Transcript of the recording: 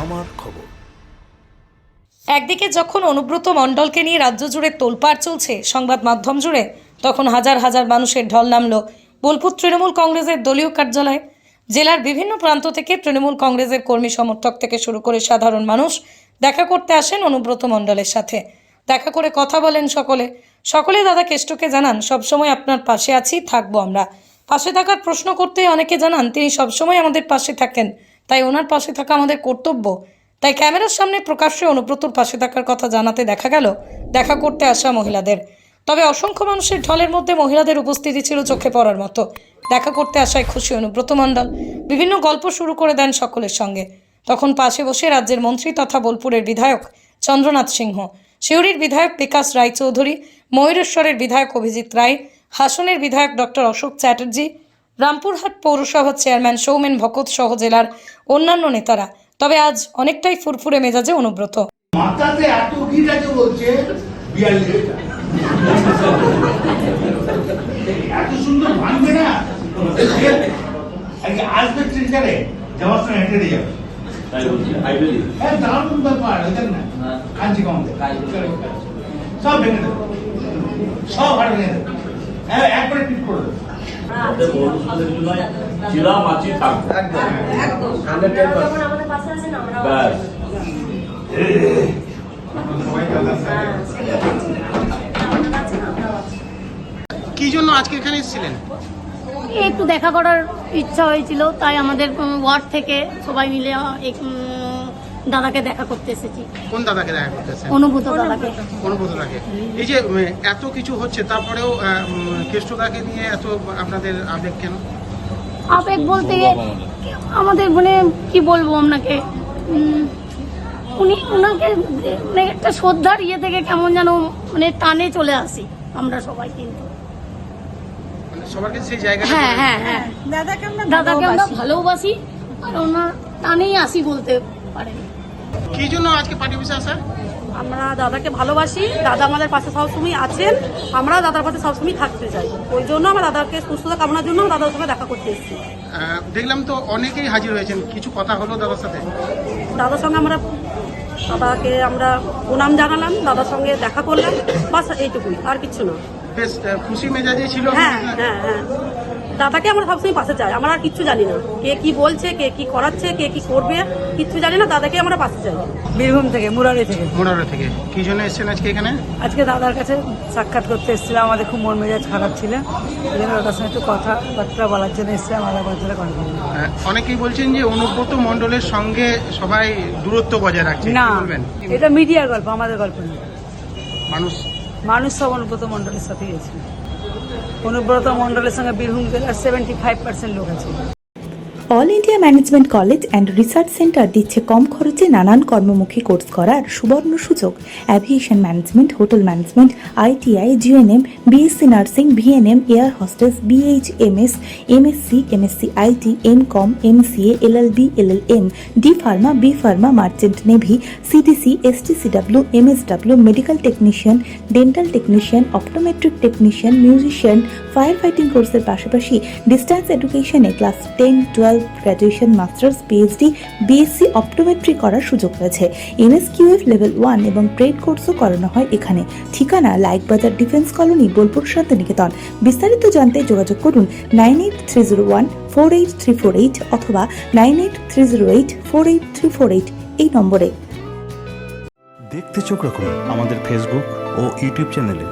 আমার খবর। একদিকে যখন অনুব্রত মণ্ডলকে নিয়ে রাজ্য জুড়ে তোলপাড় চলছে সংবাদ মাধ্যম জুড়ে, তখন হাজার হাজার মানুষের ঢল নামল বোলপুর তৃণমূল কংগ্রেসের দলীয় কার্যালয়ে। জেলার বিভিন্ন প্রান্ত থেকে তৃণমূল কংগ্রেসের কর্মী সমর্থক থেকে শুরু করে সাধারণ মানুষ দেখা করতে আসেন অনুব্রত মণ্ডলের সাথে। দেখা করে কথা বলেন সকলে। সকলে, দাদা কেষ্টকে জানান, সবসময় আপনার পাশে আছি, থাকব আমরা। পাশে থাকার প্রশ্ন করতে অনেকে জানান, তিনি সবসময় আমাদের পাশে থাকেন। তাই ওনার পাশে থাকা আমাদের কর্তব্য। তাই ক্যামেরার সামনে প্রকাশ্যে অনুব্রতর পাশে থাকার কথা জানাতে দেখা গেল, দেখা করতে আসা মহিলাদের। তবে অসংখ্য মানুষের ঢলের মধ্যে মহিলাদের উপস্থিতি ছিল চোখে পড়ার মতো। দেখা করতে আসায় খুশি অনুব্রত মণ্ডল। বিভিন্ন গল্প শুরু করে দেন সকলের সঙ্গে। তখন পাশে বসে রাজ্যের মন্ত্রী তথা বোলপুরের বিধায়ক চন্দ্রনাথ সিংহ, সিউড়ির বিধায়ক বিকাশ রায়চৌধুরী, ময়ূরেশ্বরের বিধায়ক অভিজিৎ রায়, হাসনের বিধায়ক ডক্টর অশোক চ্যাটার্জি রামপুরহাট পৌরসভার চেয়ারম্যান সৌমেন ভকত সহ জেলার অন্যান্য নেতারা। তবে আজ অনেকটাই ফুরফুরে মেজাজে অনুব্রত। মাথাতে এত ভিড় আছে বলছে এত সুন্দর ভাঙবে না আসবে ট্রেনটারে যাওয়ার সময় হেঁটে যাবে। তাই বলছি আই বিলিভ হ্যাঁ দারুণ ব্যাপার বুঝলেন না কাঞ্চি কমতে সব ভেঙে দেবে। সব হাট ভেঙে দেবে। হ্যাঁ একবারে পিট করে দেবে। আমাদের থাকব ব্যাস। কি জন্য আজকে এখানে এসেছিলেন? এই একটু দেখা করার ইচ্ছা হয়েছিল তাই আমাদের ওয়ার্ড থেকে সবাই মিলে দাদাকে দেখা করতে এসেছি। কোন দাদাকে দেখা করতেছেন অনুভূত দাদাকে। অনুভূত দাকে এই যে এত কিছু হচ্ছে তারপরেও উম, নিয়ে এত আপনাদের আবেগ কেন? আবেগ বলতে আমাদের মানে কি বলব আপনাকে? উনি ওনাকে মানে একটা শ্রদ্ধার ইয়ে থেকে কেমন যেন মানে টানে চলে আসি আমরা সবাই কিন্তু। মানে সবার কাছে সেই জায়গাটা হ্যাঁ হ্যাঁ হ্যাঁ। দাদাকে আমরা দাদাকে আমরা ভালোবাসি আর ওনার টানেই আসি বলতে পারেন। কি জন্য আজকে পার্টি অফিসে আসা? আমরা দাদাকে ভালোবাসি দাদা আমাদের পাশে সবসময় আছেন আমরা দাদার পাশে সবসময় থাকতে চাই। ওই জন্য আমরা দাদাকে সুস্থতা কামনার জন্য দাদার সঙ্গে দেখা করতে এসেছি। দেখলাম তো অনেকেই হাজির হয়েছেন। কিছু কথা হলো দাদার সাথে? দাদার সঙ্গে আমরা দাদাকে আমরা প্রণাম জানালাম দাদার সঙ্গে দেখা করলাম বাস এইটুকুই আর কিছু না। বেশ খুশি মেজাজে ছিল। হ্যাঁ হ্যাঁ হ্যাঁ। দাদাকে আমরা সবসময় পাশে চাই আমরা আর কিচ্ছু জানি না। কে কি বলছে কে কি করাচ্ছে কে কি করবে কিচ্ছু জানি না দাদাকে আমরা পাশে চাই। বীরভূম থেকে মুরারি থেকে। মোনারা থেকে। কি জন্য এসেছেন আজকে এখানে? আজকে দাদার কাছে সাক্ষাৎ করতে এসেছিলাম আমাদের খুব মন মেজাজ খারাপ ছিল। এই জন্য দাদার সঙ্গে একটু কথাবার্তা বলার জন্য এসেছিলাম কথাটা কথা বললাম। আহ, অনেকেই বলছেন যে অনুব্রত মণ্ডলের সঙ্গে সবাই দূরত্ব বজায় রাখছে কি না বলবেন? এটা মিডিয়ার গল্প আমাদের গল্প না মানুষ মানুষ সব অনুব্রত মণ্ডলের সাথে গেছিল অনুব্রত মণ্ডলের সঙ্গে বীরভূম জেলার সেভেন্টি ফাইভ পার্সেন্ট লোক আছে। All India management college and research centre দিচ্ছে কম খরচে নানান কর্মমুখী কোর্স করার সুবর্ণ সুযোগ। Aviation management, hotel management, ITI GNM BSc nursing, VNM, air hostess, BHMS, MSc MSc IT M com MCA LLB LLM, D pharma, B pharma, merchant navy, CDC S T C W STCW, MSW, medical technician, dental technician, optometric technician, musician fire fighting কোর্সের পাশাপাশি distance এডুকেশনে class ten, twelve graduation masters PhD BSc optometry করার সুযোগ রয়েছে। NSQF level one এবং trade কোর্সও করানো হয় এখানে। ঠিকানা লাইকবাজার ডিফেন্স কলোনি, বোলপুর শান্তিনিকেতন। বিস্তারিত জানতে যোগাযোগ করুন nine eight three zero one four eight three four eight অথবা nine eight three zero eight four eight three four eight এই নম্বরে। দেখতে চোখ রাখুন আমাদের ফেসবুক ও ইউটিউব চ্যানেলে